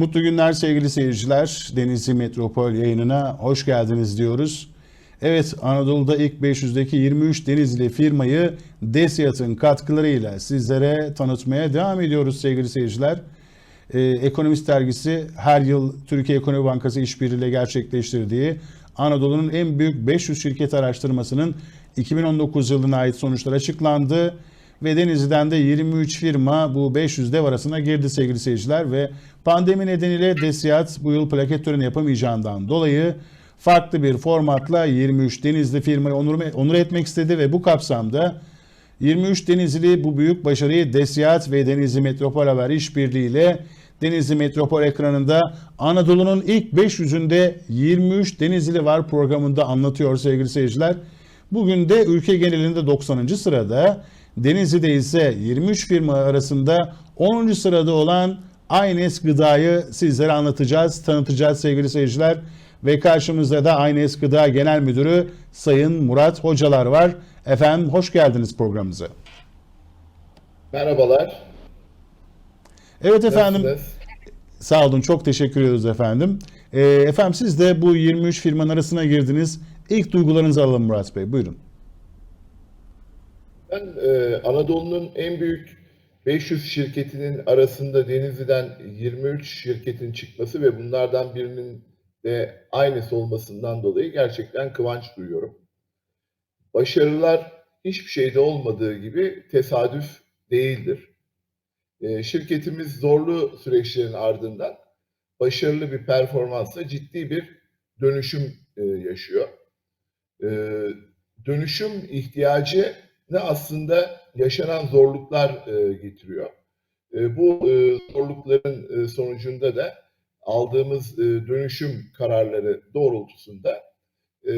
Mutlu günler sevgili seyirciler. Denizli Metropol yayınına hoş geldiniz diyoruz. Evet Anadolu'da ilk 500'deki 23 Denizli firmayı DESİAD'ın katkılarıyla sizlere tanıtmaya devam ediyoruz sevgili seyirciler. Ee, Ekonomist dergisi her yıl Türkiye Ekonomi Bankası işbirliğiyle gerçekleştirdiği Anadolu'nun en büyük 500 şirket araştırmasının 2019 yılına ait sonuçlar açıklandı. Ve Denizli'den de 23 firma bu 500 dev arasına girdi sevgili seyirciler ve pandemi nedeniyle DESİAD bu yıl plaket töreni yapamayacağından dolayı farklı bir formatla 23 Denizli firmayı onur, onur etmek istedi ve bu kapsamda 23 Denizli bu büyük başarıyı DESİAD ve Denizli Metropol Haber işbirliğiyle Denizli Metropol ekranında Anadolu'nun ilk 500'ünde 23 Denizli var programında anlatıyor sevgili seyirciler. Bugün de ülke genelinde 90. sırada Denizli'de ise 23 firma arasında 10. sırada olan Aynes Gıda'yı sizlere anlatacağız, tanıtacağız sevgili seyirciler. Ve karşımızda da Aynes Gıda Genel Müdürü Sayın Murat Hocalar var. Efendim hoş geldiniz programımıza. Merhabalar. Evet efendim. Nasılsınız? Sağ olun çok teşekkür ediyoruz efendim. Ee, efendim siz de bu 23 firmanın arasına girdiniz. İlk duygularınızı alalım Murat Bey buyurun. Ben e, Anadolu'nun en büyük 500 şirketinin arasında Denizli'den 23 şirketin çıkması ve bunlardan birinin de aynısı olmasından dolayı gerçekten kıvanç duyuyorum. Başarılar hiçbir şeyde olmadığı gibi tesadüf değildir. E, şirketimiz zorlu süreçlerin ardından başarılı bir performansla ciddi bir dönüşüm e, yaşıyor. E, dönüşüm ihtiyacı aslında yaşanan zorluklar e, getiriyor. E, bu e, zorlukların e, sonucunda da aldığımız e, dönüşüm kararları doğrultusunda e,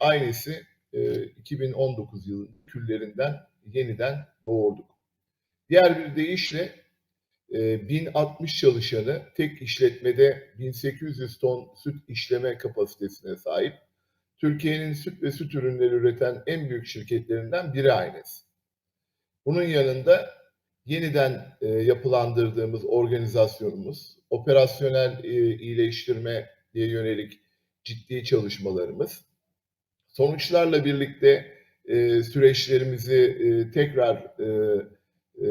aynısı e, 2019 yılının küllerinden yeniden doğurduk. Diğer bir deyişle e, 1060 çalışanı tek işletmede 1800 ton süt işleme kapasitesine sahip Türkiye'nin süt ve süt ürünleri üreten en büyük şirketlerinden biri Aynes. Bunun yanında yeniden e, yapılandırdığımız organizasyonumuz, operasyonel e, iyileştirmeye yönelik ciddi çalışmalarımız, sonuçlarla birlikte e, süreçlerimizi e, tekrar e, e,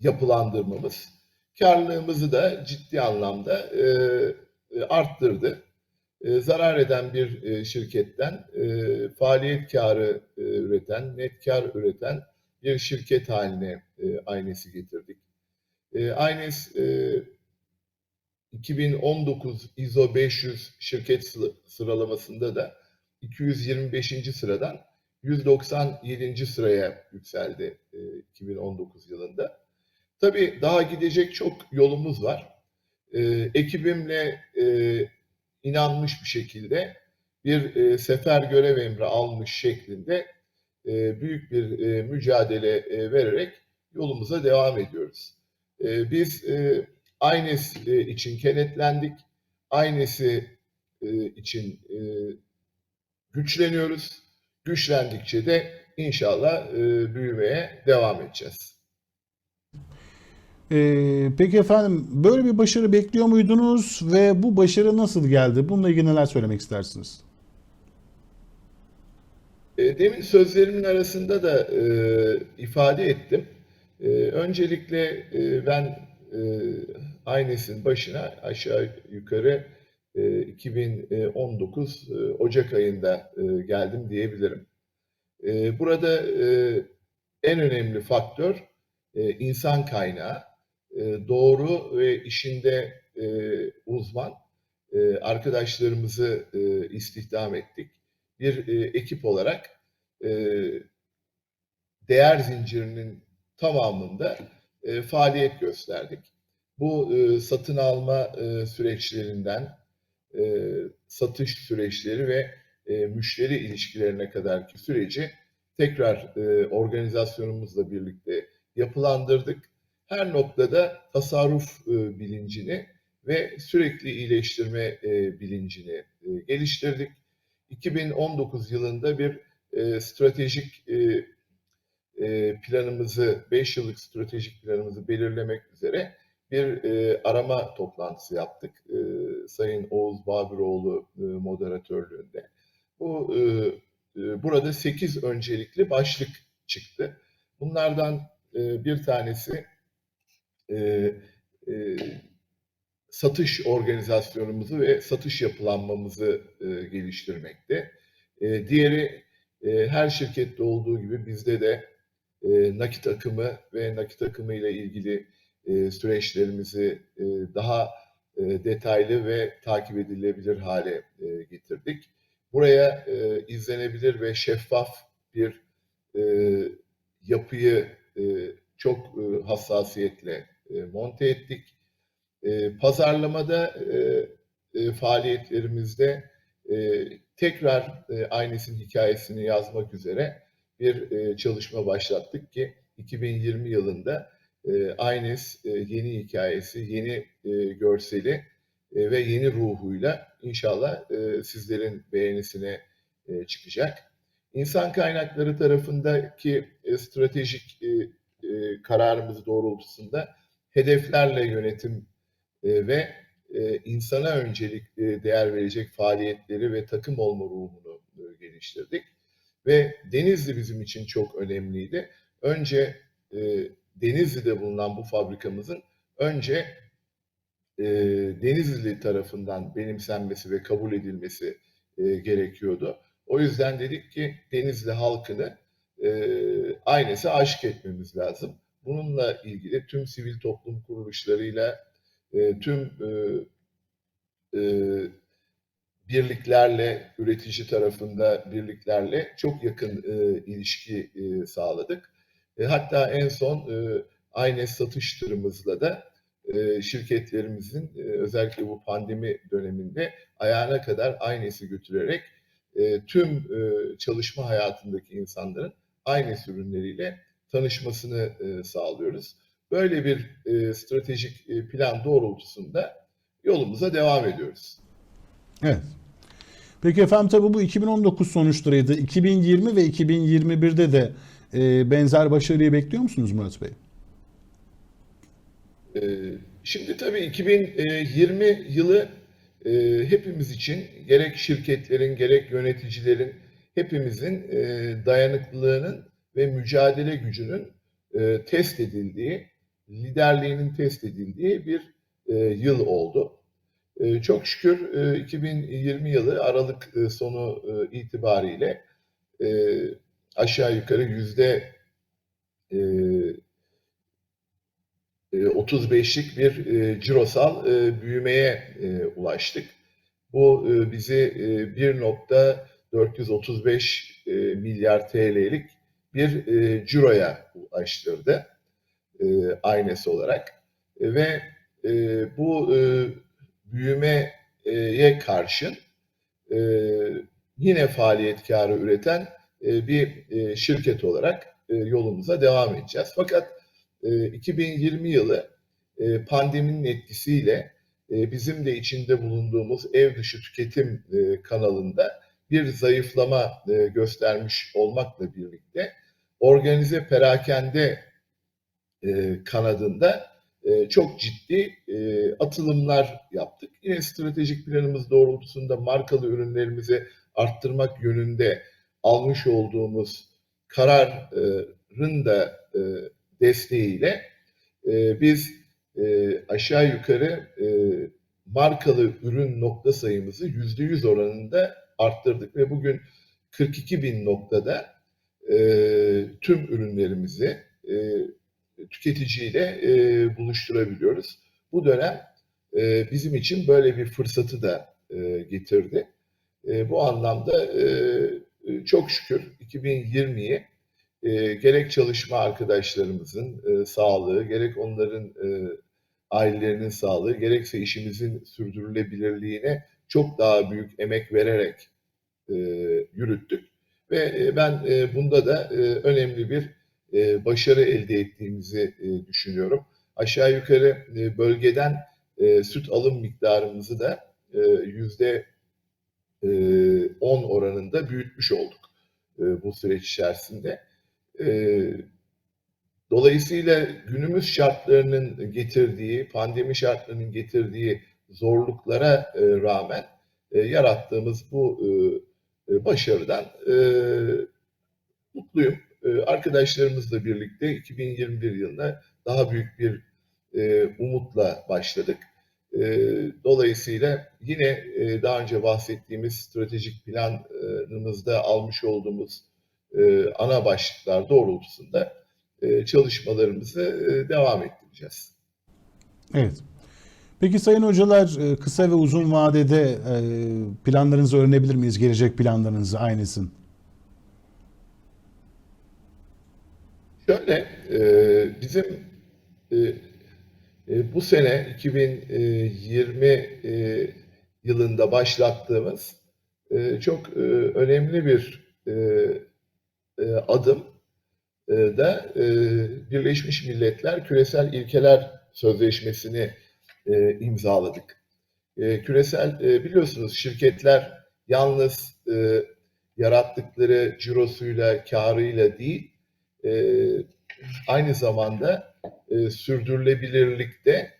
yapılandırmamız, karlılığımızı da ciddi anlamda e, e, arttırdı e, zarar eden bir e, şirketten e, faaliyet karı e, üreten, net kar üreten bir şirket haline e, Aynes'i getirdik. E, Aynes e, 2019 ISO 500 şirket sı- sıralamasında da 225. sıradan 197. sıraya yükseldi e, 2019 yılında. Tabii daha gidecek çok yolumuz var. E, ekibimle e, inanmış bir şekilde bir e, sefer görev emri almış şeklinde e, büyük bir e, mücadele e, vererek yolumuza devam ediyoruz. E, biz e, Aynes e, için kenetlendik. Aynes'i e, için e, güçleniyoruz. Güçlendikçe de inşallah e, büyümeye devam edeceğiz. Ee, peki efendim böyle bir başarı bekliyor muydunuz ve bu başarı nasıl geldi? Bununla ilgili neler söylemek istersiniz? E, Demin sözlerimin arasında da e, ifade ettim. E, öncelikle e, ben e, Aynes'in başına aşağı yukarı e, 2019 e, Ocak ayında e, geldim diyebilirim. E, burada e, en önemli faktör e, insan kaynağı, e, doğru ve işinde e, uzman e, arkadaşlarımızı istihdam ettik bir ekip olarak değer zincirinin tamamında faaliyet gösterdik. Bu satın alma süreçlerinden satış süreçleri ve müşteri ilişkilerine kadarki süreci tekrar organizasyonumuzla birlikte yapılandırdık. Her noktada tasarruf e, bilincini ve sürekli iyileştirme e, bilincini e, geliştirdik. 2019 yılında bir stratejik planımızı, 5 yıllık stratejik planımızı belirlemek üzere bir arama toplantısı yaptık. Sayın Oğuz Babiroğlu e, moderatörlüğünde. Bu burada 8 öncelikli başlık çıktı. Bunlardan bir tanesi e, e, satış organizasyonumuzu ve satış yapılanmamızı e, geliştirmekte. E, diğeri e, her şirkette olduğu gibi bizde de e, nakit akımı ve nakit akımı ile ilgili e, süreçlerimizi e, daha e, detaylı ve takip edilebilir hale e, getirdik. Buraya e, izlenebilir ve şeffaf bir e, yapıyı e, çok e, hassasiyetle e, monte ettik. E, pazarlamada e, faaliyetlerimizde tekrar e, Aynes'in hikayesini yazmak üzere bir çalışma başlattık ki 2020 yılında e, Aynes yeni hikayesi, yeni görseli ve yeni ruhuyla inşallah sizlerin beğenisine çıkacak. İnsan kaynakları tarafındaki stratejik kararımız doğrultusunda hedeflerle yönetim e, ve e, insana öncelik e, değer verecek faaliyetleri ve takım olma ruhunu geliştirdik. Ve Denizli bizim için çok önemliydi. Önce Denizli'de bulunan bu fabrikamızın önce Denizli tarafından benimsenmesi ve kabul edilmesi gerekiyordu. O yüzden dedik ki Denizli halkını e, aynesi aşk etmemiz lazım. Bununla ilgili tüm sivil toplum kuruluşlarıyla, e, tüm e, e, birliklerle, üretici tarafında birliklerle çok yakın e, ilişki e, sağladık. E, hatta en son e, Aynes satış tırımızla da e, şirketlerimizin e, özellikle bu pandemi döneminde ayağına kadar Aynes'i götürerek e, tüm e, çalışma hayatındaki insanların Aynes ürünleriyle tanışmasını e, sağlıyoruz. Böyle bir e, stratejik e, plan doğrultusunda yolumuza devam ediyoruz. Evet. Peki efendim tabii bu 2019 sonuçlarıydı. 2020 ve 2021'de de e, benzer başarıyı bekliyor musunuz Murat Bey? Ee, Şimdi tabii 2020 yılı e, hepimiz için gerek şirketlerin gerek yöneticilerin hepimizin e, dayanıklılığının ve mücadele gücünün e, test edildiği, liderliğinin test edildiği bir e, yıl oldu. E, Çok şükür e, 2020 yılı Aralık e, sonu e, itibariyle e, aşağı yukarı yüzde e, e, 35'lik bir e, cirosal e, büyümeye e, ulaştık. Bu e, bizi e, 1.435 e, milyar TL'lik bir e, ciroya ulaştırdı e, aynesi olarak. E, ve e, bu e, büyümeye karşın e, yine faaliyetkarı üreten e, bir e, şirket olarak e, yolumuza devam edeceğiz. Fakat e, 2020 yılı e, pandeminin etkisiyle e, bizim de içinde bulunduğumuz ev dışı tüketim e, kanalında bir zayıflama e, göstermiş olmakla birlikte organize perakende e, kanadında e, çok ciddi atılımlar yaptık. Yine stratejik planımız doğrultusunda markalı ürünlerimizi arttırmak yönünde almış olduğumuz kararın da desteğiyle biz aşağı yukarı markalı ürün nokta sayımızı yüzde yüz oranında arttırdık ve bugün 42 bin noktada e, tüm ürünlerimizi e, tüketiciyle e, buluşturabiliyoruz. Bu dönem e, bizim için böyle bir fırsatı da e, getirdi. E, bu anlamda e, çok şükür 2020'yi e, gerek çalışma arkadaşlarımızın e, sağlığı, gerek onların e, ailelerinin sağlığı, gerekse işimizin sürdürülebilirliğine çok daha büyük emek vererek e, yürüttük. Ve e, ben e, bunda da e, önemli bir e, başarı elde ettiğimizi e, düşünüyorum. Aşağı yukarı e, bölgeden e, süt alım miktarımızı da e, yüzde e, 10 oranında büyütmüş olduk e, bu süreç içerisinde. E, Dolayısıyla günümüz şartlarının getirdiği, pandemi şartlarının getirdiği zorluklara e, rağmen e, yarattığımız bu e, e, başarıdan e, mutluyum. E, arkadaşlarımızla birlikte 2021 yılına daha büyük bir e, umutla başladık. E, dolayısıyla yine e, daha önce bahsettiğimiz stratejik planımızda almış olduğumuz e, ana başlıklar doğrultusunda e, çalışmalarımızı e, devam ettireceğiz. Evet. Peki sayın hocalar e, kısa ve uzun vadede e, planlarınızı öğrenebilir miyiz? Gelecek planlarınızı aynısın. Şöyle, e, bizim bu sene 2020 e, yılında başlattığımız çok önemli bir adım da Birleşmiş Milletler Küresel İlkeler Sözleşmesi'ni e, imzaladık. E, küresel e, biliyorsunuz şirketler yalnız e, yarattıkları cirosuyla, karıyla değil, e, aynı zamanda e, sürdürülebilirlikte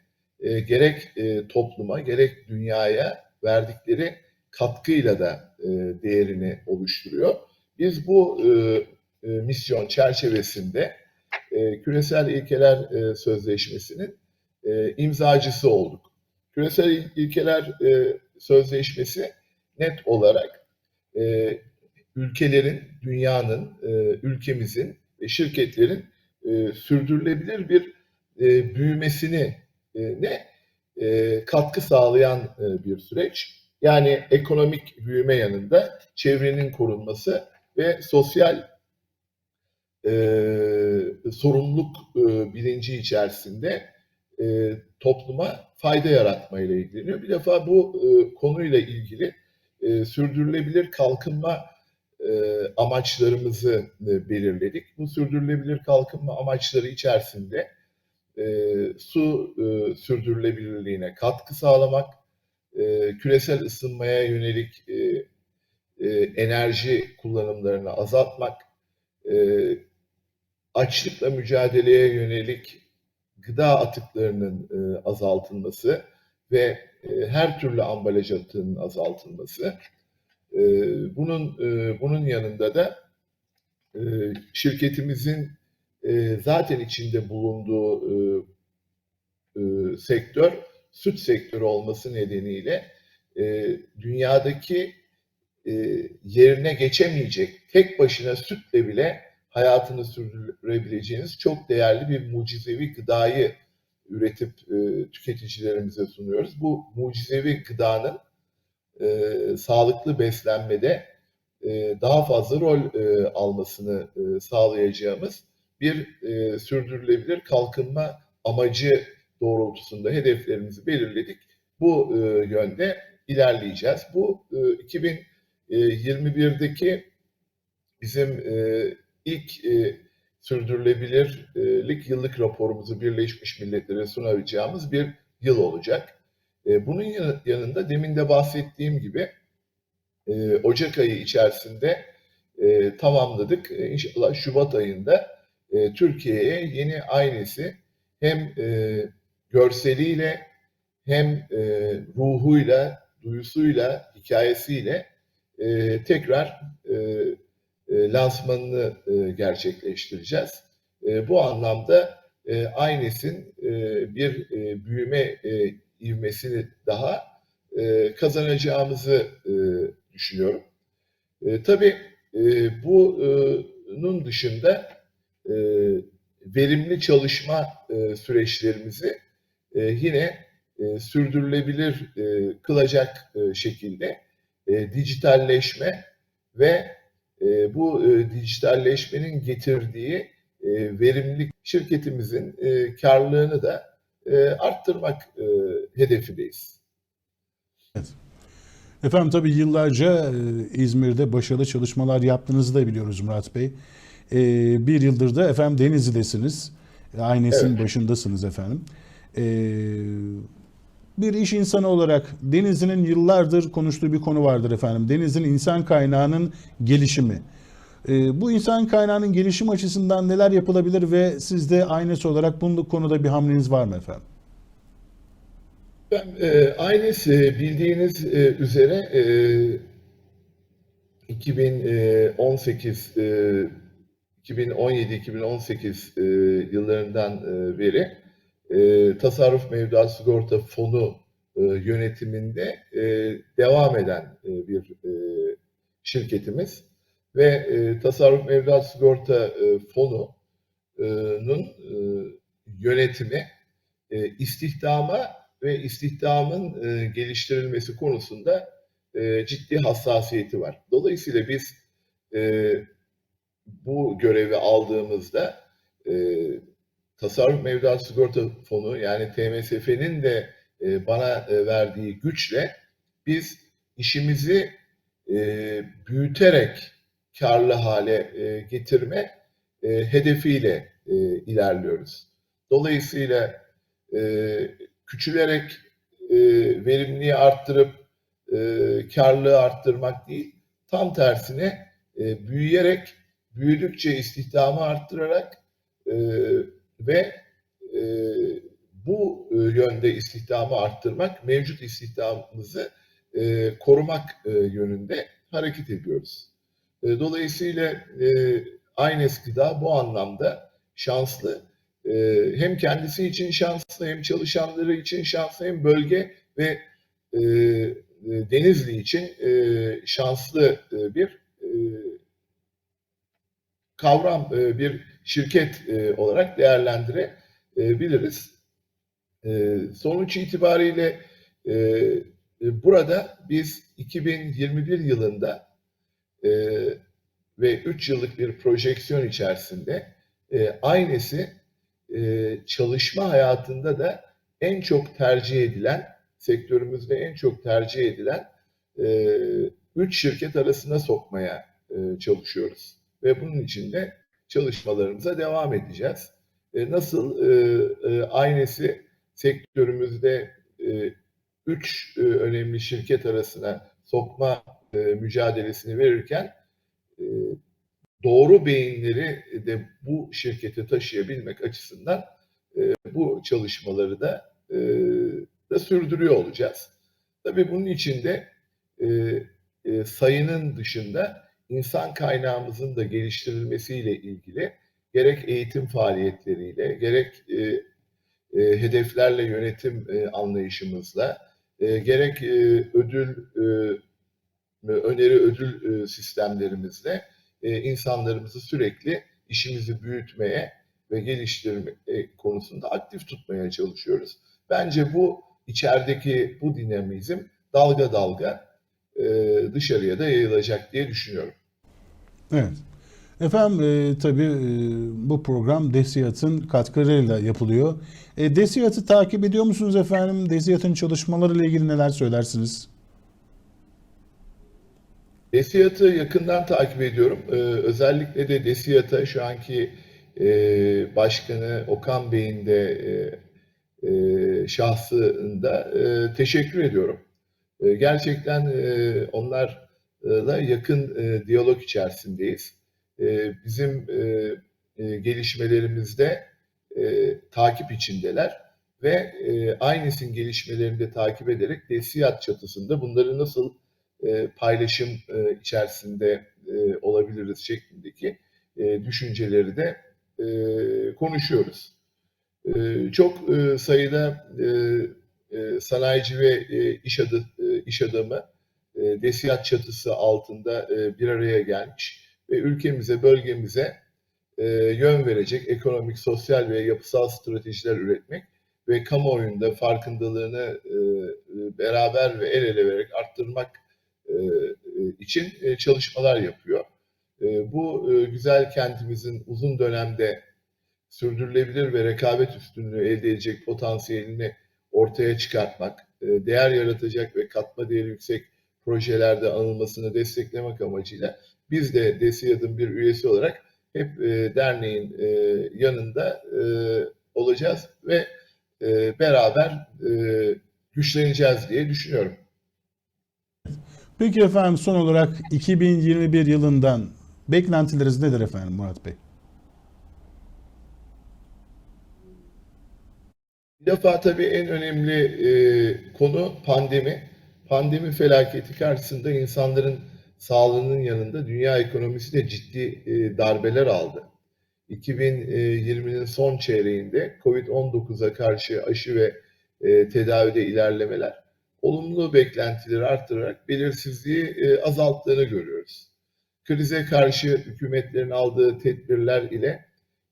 e, gerek e, topluma gerek dünyaya verdikleri katkıyla da e, değerini oluşturuyor. Biz bu e, e, misyon çerçevesinde e, Küresel İlkeler e, Sözleşmesi'nin e, imzacısı olduk. Küresel İl- İlkeler e, Sözleşmesi net olarak e, ülkelerin, dünyanın, e, ülkemizin ve şirketlerin e, sürdürülebilir bir e, büyümesini e, ne e, katkı sağlayan e, bir süreç. Yani ekonomik büyüme yanında çevrenin korunması ve sosyal e, sorumluluk e, bilinci içerisinde e, topluma fayda yaratmayla ilgileniyor. Bir defa bu e, konuyla ilgili e, sürdürülebilir kalkınma e, amaçlarımızı e, belirledik. Bu sürdürülebilir kalkınma amaçları içerisinde e, su e, sürdürülebilirliğine katkı sağlamak, e, küresel ısınmaya yönelik e, e, enerji kullanımlarını azaltmak, e, açlıkla mücadeleye yönelik gıda atıklarının e, azaltılması ve e, her türlü ambalaj atığının azaltılması, e, bunun e, bunun yanında da e, şirketimizin e, zaten içinde bulunduğu e, e, sektör süt sektörü olması nedeniyle e, dünyadaki e, yerine geçemeyecek tek başına sütle bile hayatını sürdürebileceğiniz çok değerli bir mucizevi gıdayı üretip e, tüketicilerimize sunuyoruz. Bu mucizevi gıdanın e, sağlıklı beslenmede e, daha fazla rol e, almasını e, sağlayacağımız bir e, sürdürülebilir kalkınma amacı doğrultusunda hedeflerimizi belirledik. Bu e, yönde ilerleyeceğiz. Bu e, 2021'deki bizim e, ilk e, sürdürülebilirlik yıllık raporumuzu Birleşmiş Milletler'e sunacağımız bir yıl olacak. E, bunun yanı- yanında demin de bahsettiğim gibi e, Ocak ayı içerisinde e, tamamladık. E, İnşallah Şubat ayında e, Türkiye'ye yeni aynısı hem e, görseliyle hem e, ruhuyla, duyusuyla, hikayesiyle e, tekrar e, e, lansmanını e, gerçekleştireceğiz. E, bu anlamda Aynes'in bir büyüme ivmesini daha kazanacağımızı düşünüyorum. E, tabii bunun dışında verimli çalışma süreçlerimizi yine sürdürülebilir kılacak şekilde e, dijitalleşme ve e, bu e, dijitalleşmenin getirdiği e, verimlilik şirketimizin e, karlılığını da e, arttırmak e, hedefindeyiz. Efendim tabii yıllarca e, İzmir'de başarılı çalışmalar yaptığınızı da biliyoruz Murat Bey. E, bir yıldır da efendim Denizli'desiniz. Aynes'in Evet. başındasınız efendim. E, bir iş insanı olarak Denizli'nin yıllardır konuştuğu bir konu vardır efendim. Denizli'nin insan kaynağının gelişimi. E, bu insan kaynağının gelişim açısından neler yapılabilir ve sizde aynısı olarak bu konuda bir hamleniz var mı efendim? Ben, e, aynısı bildiğiniz e, üzere e, 2018 e, 2017-2018 e, yıllarından e, beri e, tasarruf mevduat sigorta fonu e, yönetiminde e, devam eden e, bir e, şirketimiz ve e, tasarruf mevduat sigorta e, fonunun e, yönetimi e, istihdama ve istihdamın e, geliştirilmesi konusunda e, ciddi hassasiyeti var. Dolayısıyla biz e, bu görevi aldığımızda e, Tasarruf Mevduat Sigorta Fonu yani TMSF'nin de e, bana e, verdiği güçle biz işimizi e, büyüterek karlı hale e, getirme e, hedefiyle e, ilerliyoruz. Dolayısıyla e, küçülerek e, verimliliği arttırıp e, karlılığı arttırmak değil, tam tersine e, büyüyerek, büyüdükçe istihdamı arttırarak e, ve e, bu e, yönde istihdamı arttırmak, mevcut istihdamımızı e, korumak e, yönünde hareket ediyoruz. E, dolayısıyla e, Aynes Gıda bu anlamda şanslı. E, hem kendisi için şanslı, hem çalışanları için şanslı, hem bölge ve e, e, Denizli için e, şanslı e, bir e, kavram, e, bir şirket e, olarak değerlendirebiliriz. E, sonuç itibariyle e, e, burada biz 2021 yılında e, ve 3 yıllık bir projeksiyon içerisinde e, aynısı e, çalışma hayatında da en çok tercih edilen, sektörümüzde en çok tercih edilen 3 şirket arasına sokmaya e, çalışıyoruz. Ve bunun için de çalışmalarımıza devam edeceğiz. E, nasıl e, e, aynısı sektörümüzde 3 e, e, önemli şirket arasına sokma e, mücadelesini verirken e, doğru beyinleri de bu şirkete taşıyabilmek açısından e, bu çalışmaları da, e, da sürdürüyor olacağız. Tabii bunun içinde e, e, sayının dışında insan kaynağımızın da geliştirilmesiyle ilgili gerek eğitim faaliyetleriyle, gerek e, e, hedeflerle yönetim e, anlayışımızla, e, gerek e, ödül e, öneri ödül e, sistemlerimizle e, insanlarımızı sürekli işimizi büyütmeye ve geliştirme konusunda aktif tutmaya çalışıyoruz. Bence bu içerideki bu dinamizm dalga dalga e, dışarıya da yayılacak diye düşünüyorum. Evet. Efendim e, tabii e, bu program Desiyat'ın katkılarıyla yapılıyor. E, Desiyat'ı takip ediyor musunuz efendim? Desiyat'ın çalışmalarıyla ilgili neler söylersiniz? Desiyat'ı yakından takip ediyorum. Ee, özellikle de Desiyat'a şu anki e, başkanı Okan Bey'in de e, e, şahsında e, teşekkür ediyorum. E, gerçekten e, onlarla yakın e, diyalog içerisindeyiz. E, bizim e, e, gelişmelerimizde e, takip içindeler ve e, aynısının gelişmelerini de takip ederek Desiyat çatısında bunları nasıl e, paylaşım e, içerisinde e, olabiliriz şeklindeki e, düşünceleri de e, konuşuyoruz. E, çok e, sayıda e, e, sanayici ve e, iş, adı, e, iş adamı e, Desiyat çatısı altında e, bir araya gelmiş ve ülkemize, bölgemize e, yön verecek ekonomik, sosyal ve yapısal stratejiler üretmek ve kamuoyunda farkındalığını e, beraber ve el ele vererek arttırmak için çalışmalar yapıyor. Bu güzel kentimizin uzun dönemde sürdürülebilir ve rekabet üstünlüğü elde edecek potansiyelini ortaya çıkartmak, değer yaratacak ve katma değeri yüksek projelerde anılmasını desteklemek amacıyla biz de DESİAD'ın bir üyesi olarak hep derneğin yanında olacağız ve beraber güçleneceğiz diye düşünüyorum. Peki efendim son olarak 2021 yılından Beklentileriniz nedir efendim Murat Bey? Bir defa tabii en önemli e, konu pandemi. Pandemi felaketi karşısında insanların sağlığının yanında dünya ekonomisi de ciddi e, darbeler aldı. 2020'nin son çeyreğinde Covid-19'a karşı aşı ve e, tedavide ilerlemeler olumlu beklentileri arttırarak belirsizliği e, azalttığını görüyoruz. Krize karşı hükümetlerin aldığı tedbirler ile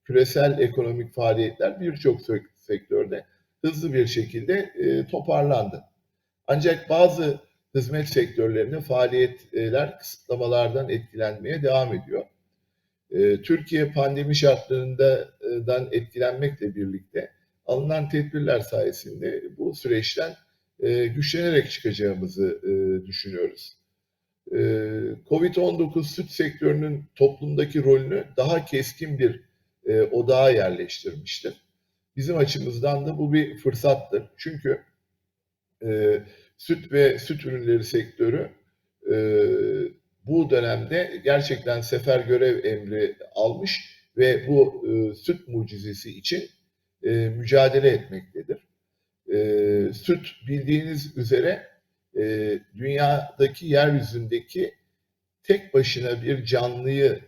küresel ekonomik faaliyetler birçok sek- sektörde hızlı bir şekilde toparlandı. Ancak bazı hizmet sektörlerinde faaliyetler kısıtlamalardan etkilenmeye devam ediyor. E, Türkiye pandemi şartlarından etkilenmekle birlikte alınan tedbirler sayesinde bu süreçten e, güçlenerek çıkacağımızı e, düşünüyoruz. E, Covid-19 süt sektörünün toplumdaki rolünü daha keskin bir odağa yerleştirmiştir. Bizim açımızdan da bu bir fırsattır. Çünkü e, süt ve süt ürünleri sektörü e, bu dönemde gerçekten sefer görev emri almış ve bu e, süt mucizesi için e, mücadele etmektedir. E, süt bildiğiniz üzere e, dünyadaki yeryüzündeki tek başına bir canlıyı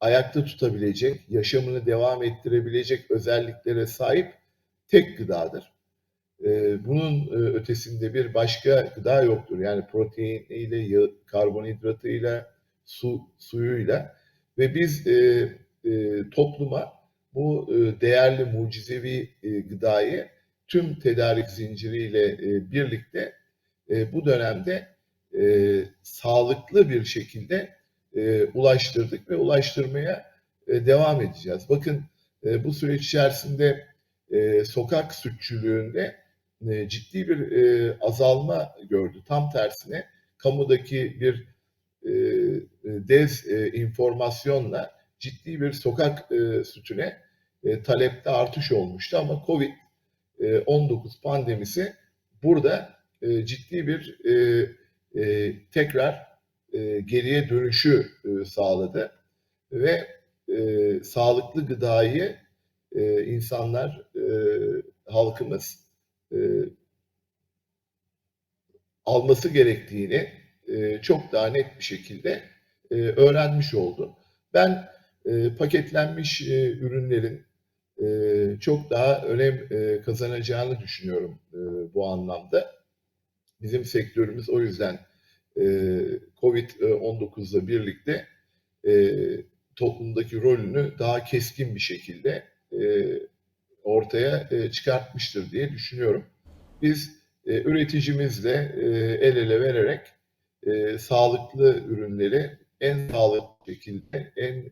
ayakta tutabilecek, yaşamını devam ettirebilecek özelliklere sahip tek gıdadır. Ee, Bunun e, ötesinde bir başka gıda yoktur. Yani proteiniyle, yağ, karbonhidratıyla, su, suyuyla ve biz e, e, topluma bu e, değerli mucizevi e, gıdayı tüm tedarik zinciriyle e, birlikte e, bu dönemde e, sağlıklı bir şekilde e, ulaştırdık ve ulaştırmaya e, devam edeceğiz. Bakın e, bu süreç içerisinde e, sokak sütçülüğünde e, ciddi bir e, azalma gördü. Tam tersine kamudaki bir e, dez e, informasyonla ciddi bir sokak sütüne talepte artış olmuştu ama Covid-19 pandemisi burada ciddi bir tekrar geriye dönüşü sağladı ve sağlıklı gıdayı insanlar, halkımız e, alması gerektiğini e, çok daha net bir şekilde e, öğrenmiş oldu. Ben e, paketlenmiş e, ürünlerin e, çok daha önem e, kazanacağını düşünüyorum e, bu anlamda. Bizim sektörümüz o yüzden e, Covid-19'la birlikte e, toplumdaki rolünü daha keskin bir şekilde e, ortaya e, çıkartmıştır diye düşünüyorum. Biz e, üreticimizle e, el ele vererek sağlıklı ürünleri en sağlıklı şekilde, en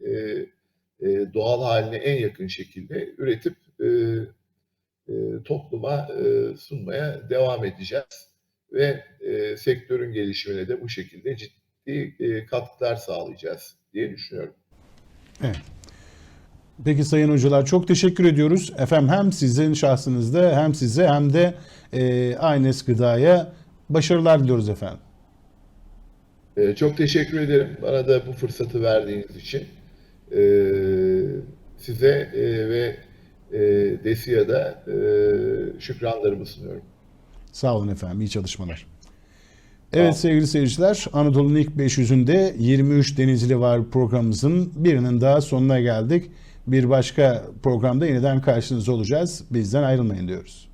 doğal haline en yakın şekilde üretip topluma sunmaya devam edeceğiz ve sektörün gelişimine de bu şekilde ciddi katkılar sağlayacağız diye düşünüyorum. Evet. Peki sayın hocalar çok teşekkür ediyoruz. Efendim hem sizin şahsınızda hem size hem de e, Aynes Gıda'ya başarılar diliyoruz efendim. E, çok teşekkür ederim bana da bu fırsatı verdiğiniz için. E, size e, ve e, DESİA'da e, şükranlarımı sunuyorum. Sağ olun efendim. iyi çalışmalar. Evet sevgili seyirciler Anadolu'nun ilk 500'ünde 23 Denizli var programımızın birinin daha sonuna geldik. Bir başka programda yeniden karşınızda olacağız. Bizden ayrılmayın diyoruz.